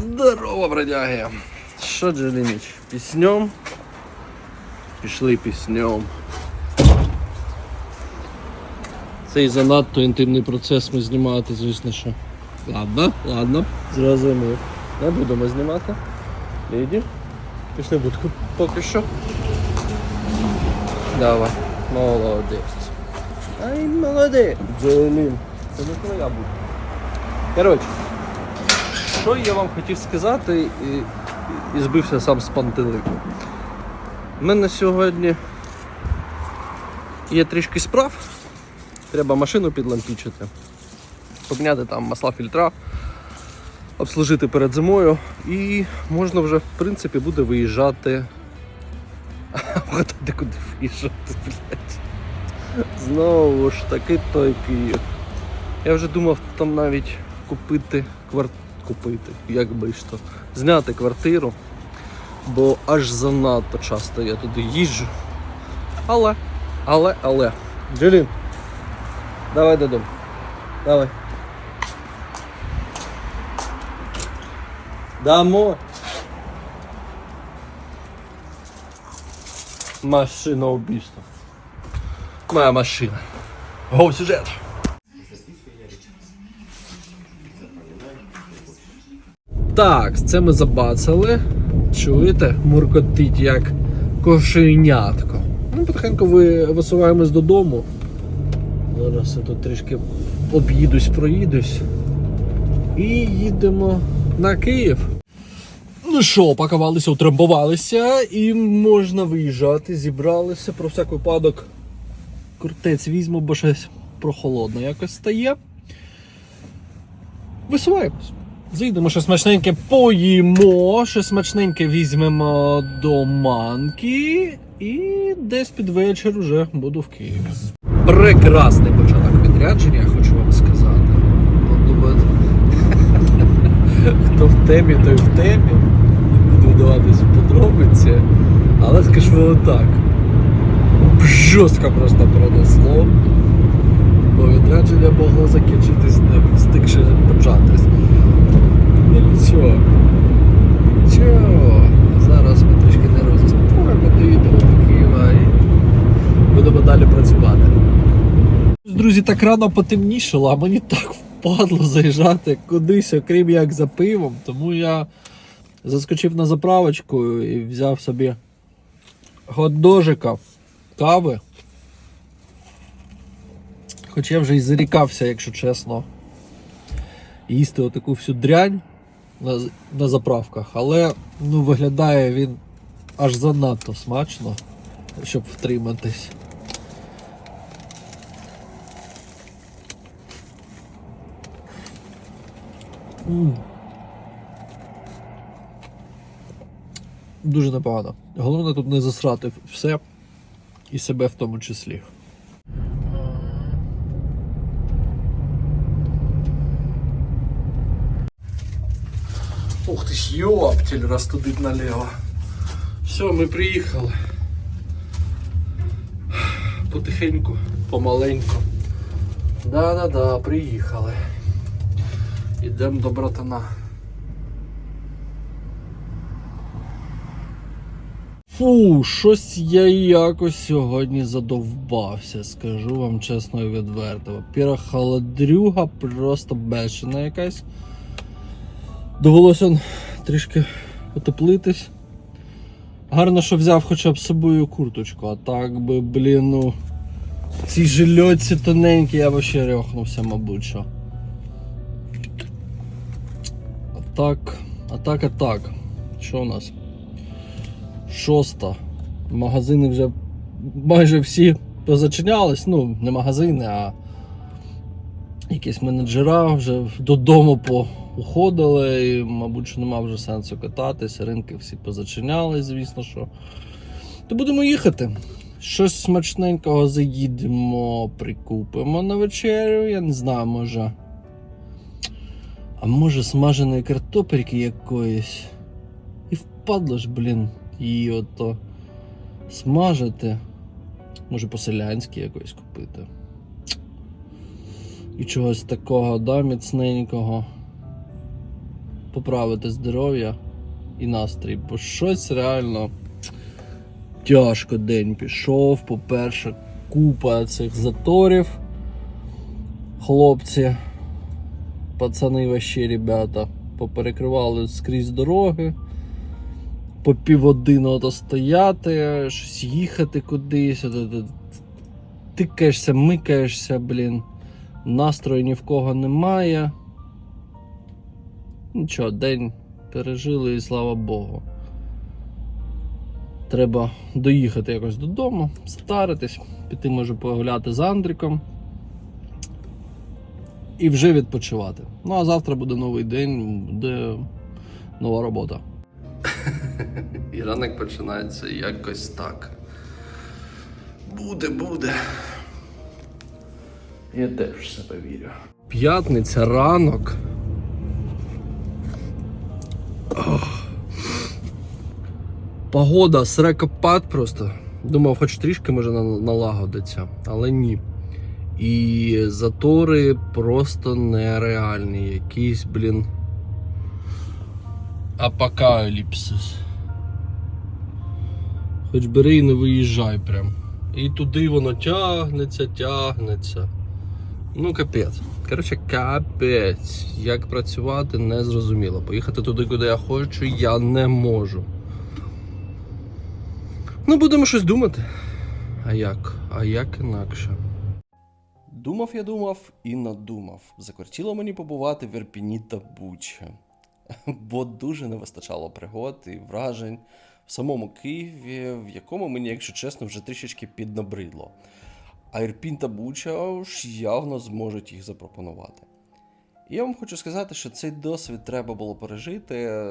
Здорово, бродяги! Що, Джеліміч, піснем? Пішли піснем. Цей занадто інтимний процес ми знімати, звісно, що. Ладно, ладно, зрозумів. Не будемо знімати. Ліді. Пішли будку поки що. Давай. Молодець. Ай, молодець. Джелім. Це не твоя будка. Коротше. Що я вам хотів сказати і, і збився сам з пантелику. У мене сьогодні є трішки справ. Треба машину підлампічити, поміняти там масла фільтра, обслужити перед зимою і можна вже в принципі буде виїжджати. Вгадати куди виїжджати, блядь. Знову ж таки той Київ. Я вже думав там навіть купити квартиру. Купити, як би ж то, зняти квартиру, бо аж занадто часто я туди їжджу. Але, але, але. Джелін, давай додому. Давай. Домой. Машина убийства. Моя машина. Гоу сюжет. Так, це ми забацали. Чуєте? Муркотить як кошенятко. Ну, потихеньку ви висуваємось додому. Зараз я тут трішки об'їдусь, проїдусь. І їдемо на Київ. Ну що, пакувалися, утрамбувалися і можна виїжджати. Зібралися про всяк випадок. Куртець візьму, бо щось прохолодно якось стає. Висуваємось. Заїдемо щось смачненьке поїмо, щось смачненьке візьмемо до манки і десь під вечір вже буду в Києві. Прекрасний початок відрядження, хочу вам сказати. Хто в темі, той в темі. Буду вдаватись подробиці. Але скажу отак. Жорстко просто пронесло. Бо відрядження могло закінчитись не встигши початись. Ну нічого. Нічого. Зараз ми трішки нерви заспокоїмо, доїдемо до Києва і будемо далі працювати. Друзі, так рано потемнішало, а мені так впадло заїжджати кудись, окрім як за пивом. Тому я заскочив на заправочку і взяв собі гот-дожика, кави. Хоч я вже і зарікався, якщо чесно, їсти отаку всю дрянь на, на заправках, але ну, виглядає він аж занадто смачно, щоб втриматись. Дуже непогано. Головне тут не засрати все і себе в тому числі. Ух ти ж, йоптіль, розтудить наліво. Все, ми приїхали. Потихеньку, помаленьку. Да-да-да, приїхали. Ідемо до братана. Фу, щось я якось сьогодні задовбався, скажу вам чесно і відверто. Во-первых, холодрюга просто бешена якась. Довелося трішки утеплитись. Гарно, що взяв хоча б собою курточку, а так би, блін, ну. Ці жильоці тоненькі, я б ще рьохнувся, мабуть що. Так, а так, а так. Що у нас? Шоста. Магазини вже майже всі позачинялись. Ну, не магазини, а якісь менеджера вже додому поуходили, і, мабуть, що нема вже сенсу кататись, ринки всі позачинялись, звісно що. То будемо їхати. Щось смачненького заїдемо, прикупимо на вечерю. Я не знаю, може. А може смаженої картопельки якоїсь. І впадло ж, блін, її ото смажити. Може по-селянськи якось купити. І чогось такого, да, міцненького. поправити здоров'я і настрій, бо щось реально тяжко день пішов. По-перше, купа цих заторів. Хлопці, пацани ващі, ребята, поперекривали скрізь дороги. По півгодини ото стояти, щось їхати кудись. Тикаєшся, микаєшся, блін. Настрою ні в кого немає. Нічого, день пережили і слава Богу. Треба доїхати якось додому, старитись, піти може погуляти з Андріком. І вже відпочивати. Ну а завтра буде новий день, буде нова робота. І ранок починається якось так. Буде, буде. Я теж в себе вірю. П'ятниця ранок. Ох. Погода срекопад просто. Думав, хоч трішки може на- налагодиться, але ні. І затори просто нереальні. Якийсь, блін. Апокаліпсис. Хоч бери і не виїжджай прям. І туди воно тягнеться, тягнеться. Ну, капець. Коротше, капець. Як працювати, не зрозуміло. Поїхати туди, куди я хочу, я не можу. Ну, будемо щось думати. А як? А як інакше? Думав я думав і надумав. Закортіло мені побувати в Ірпіні та Бучі. Бо дуже не вистачало пригод і вражень в самому Києві, в якому мені, якщо чесно, вже трішечки піднабридло. А Ірпінь та Буча ж явно зможуть їх запропонувати. І я вам хочу сказати, що цей досвід треба було пережити.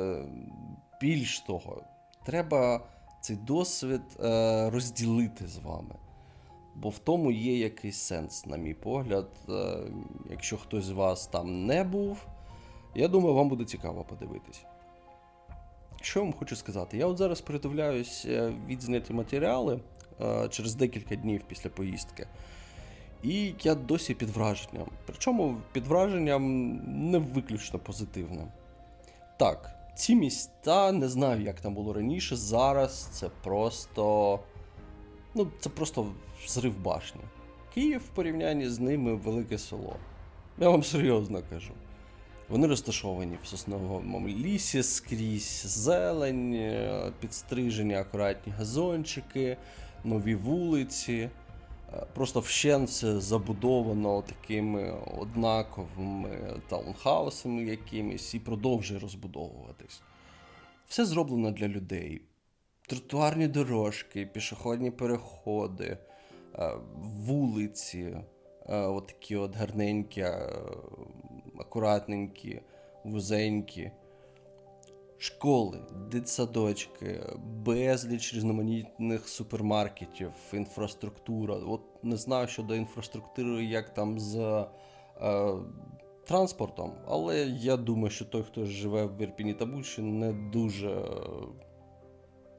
Більш того, треба цей досвід е, розділити з вами. Бо в тому є якийсь сенс, на мій погляд. Е, Якщо хтось з вас там не був, я думаю, вам буде цікаво подивитись. Що я вам хочу сказати? Я от зараз передивляюсь е, відзняті матеріали е, через декілька днів після поїздки. І я досі під враженням. Причому під враженням не виключно позитивним. Так, ці міста не знаю, як там було раніше. Зараз це просто. Ну, це просто зрив башні. Київ в порівнянні з ними велике село. Я вам серйозно кажу. Вони розташовані в сосновому лісі скрізь зелень, е, підстрижені акуратні газончики, нові вулиці. Е, Просто вщен все забудовано такими однаковими таунхаусами якимись і продовжує розбудовуватись. Все зроблено для людей. Тротуарні дорожки, пішохідні переходи, вулиці, е, отакі от гарненькі, е, акуратненькі, вузенькі. Школи, дитсадочки, безліч різноманітних супермаркетів, інфраструктура. От не знаю щодо інфраструктури, як там з е, транспортом, але я думаю, що той, хто живе в Ірпіні та Бучі, не дуже е,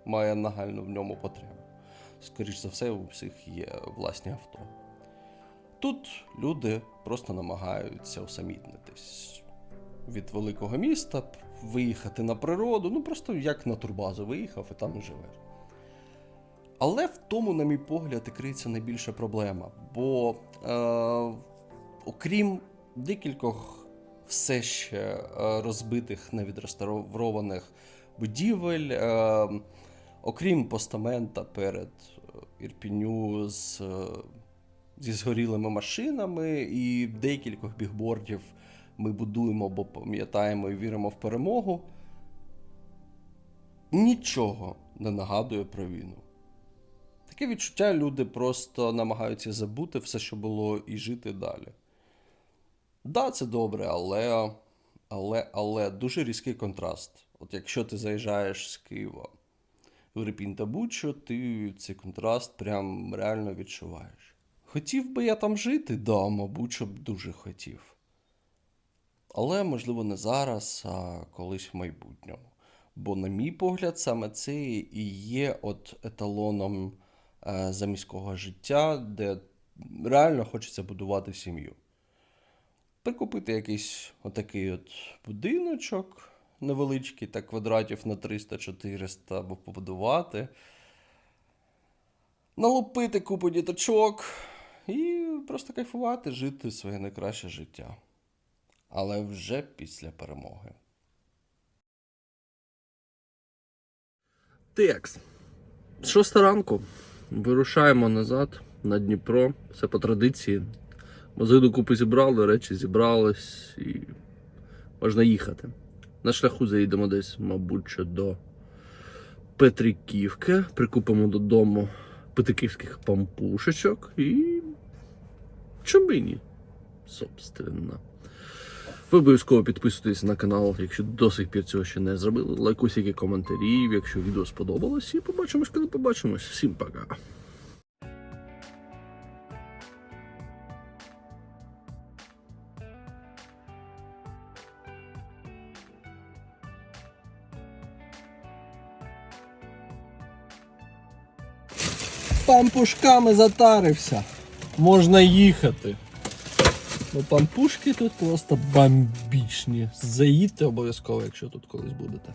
має нагальну в ньому потребу. Скоріше за все, у всіх є власні авто. Тут люди просто намагаються усамітнитись від великого міста, виїхати на природу, ну просто як на турбазу виїхав і там і живеш. Але в тому, на мій погляд, і криється найбільша проблема. Бо е, окрім декількох все ще е, розбитих, невідреставрованих будівель, е, окрім постамента перед е, Ірпіню з, е, зі згорілими машинами і декількох бігбордів ми будуємо, бо пам'ятаємо і віримо в перемогу. Нічого не нагадує про війну. Таке відчуття люди просто намагаються забути все, що було, і жити далі. Да, це добре, але, але, але дуже різкий контраст. От якщо ти заїжджаєш з Києва в Репін та Бучу, ти цей контраст прям реально відчуваєш. Хотів би я там жити? Да, мабуть, щоб дуже хотів. Але, можливо, не зараз, а колись в майбутньому. Бо, на мій погляд, саме це і є от еталоном е, заміського життя, де реально хочеться будувати сім'ю. Прикупити якийсь отакий от будиночок, невеличкий, так квадратів на 300-400 або побудувати. Налупити купу діточок і просто кайфувати, жити своє найкраще життя. Але вже після перемоги. Текс. Шоста ранку. Вирушаємо назад на Дніпро. Все по традиції. Мозги купи зібрали, речі зібрались і можна їхати. На шляху заїдемо десь, мабуть, що до Петриківки. Прикупимо додому петиківських пампушечок і. Чобині, собственно. Ви обов'язково підписуйтесь на канал, якщо до сих пір цього ще не зробили. Лайкусики, коментарі, якщо відео сподобалось. І побачимось, коли побачимось. Всім пока. Пампушками затарився. Можна їхати. Ну, пампушки тут просто бомбічні. Заїдьте обов'язково, якщо тут колись будете.